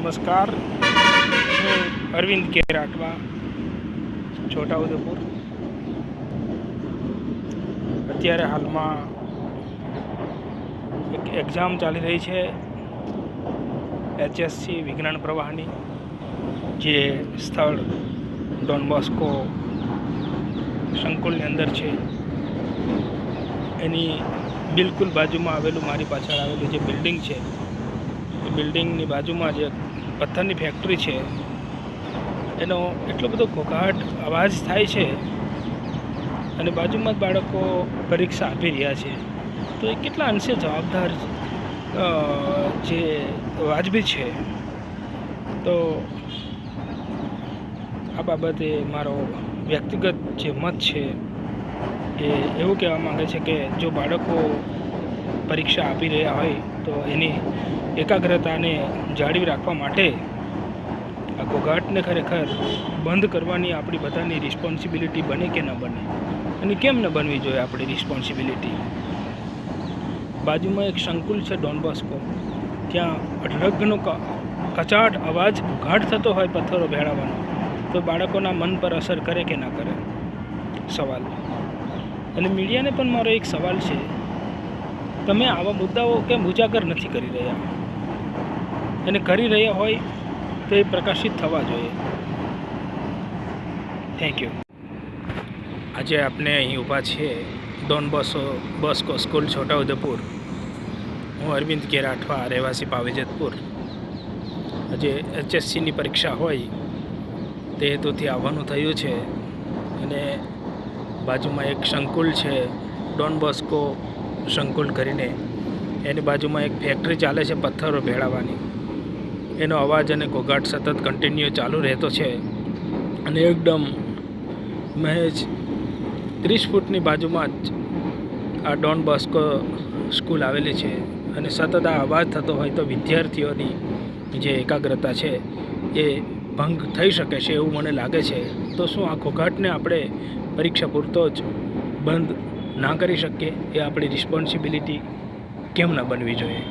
નમસ્કાર. હું અરવિંદ કે રાઠવા, છોટાઉદેપુર. અત્યારે હાલમાં એક એક્ઝામ ચાલી રહી છે, એચએસસી વિજ્ઞાન પ્રવાહની, જે સ્થળ ડોન બોસ્કો સંકુલની અંદર છે. એની બિલકુલ બાજુમાં આવેલું, મારી પાછળ આવેલું જે બિલ્ડિંગ છે બિલ્ડિંગની બાજુમાં જે પથ્થરની ફેક્ટરી છે, એનો એટલો બધો ઘોઘાટ અવાજ થાય છે અને બાજુમાં જ બાળકો પરીક્ષા આપી રહ્યા છે. તો એ કેટલા અંશે જવાબદાર જે વાજબી છે. તો આ બાબતે મારો વ્યક્તિગત જે મત છે એ એવું કહેવા માંગે છે કે જો બાળકો પરીક્ષા આપી રહ્યા હોય તો એની એકાગ્રતાને જાળવી રાખવા માટે આ ઘોઘાટને ખરેખર બંધ કરવાની આપણી બધાની રિસ્પોન્સિબિલિટી બને કે ન બને? અને કેમ ન બનવી જોઈએ આપણી રિસ્પોન્સિબિલિટી બાજુમાં એક સંકુલ છે ડોન બોસ્કો. ત્યાં અઢળકનો કચાટ અવાજ ઘાટ થતો હોય પથ્થરો ભેળાવાનો. તો બાળકોના મન પર અસર કરે કે ના કરે? સવાલ. અને મીડિયાને પણ મારો એક સવાલ છે. તમે આવા મુદ્દાઓ કેમ ઉજાગર નથી કરી રહ્યા? અને કરી રહ્યા હોય તો એ પ્રકાશિત થવા જોઈએ. થેન્ક યુ આજે આપણે અહીં ઊભા છીએ ડોન બસો, બસકો સ્કૂલ, છોટાઉદેપુર. હું અરવિંદ કેર રાઠવા, રહેવાસી પાવેજતપુર. આજે એચએસસીની પરીક્ષા હોય, તે હેતુથી આવવાનું થયું છે. અને બાજુમાં એક સંકુલ છે, ડોન બોસ્કો સંકુલ કરીને એની બાજુમાં એક ફેક્ટરી ચાલે છે પથ્થરો ભેળાવાની. એનો અવાજ અને ઘોઘાટ સતત કન્ટિન્યુ ચાલુ રહેતો છે અને એકદમ મહેજ ત્રીસ ફૂટની બાજુમાં જ આ ડોન બોસ્કો સ્કૂલ આવેલી છે અને સતત આ અવાજ થતો હોય તો વિદ્યાર્થીઓની જે એકાગ્રતા છે એ ભંગ થઈ શકે છે એવું મને લાગે છે. તો શું આ ઘોઘાટને આપણે પરીક્ષા પૂરતો જ બંધ ના કરી શકીએ એ આપણી રિસ્પોન્સિબિલિટી કેમ ન બનવી જોઈએ?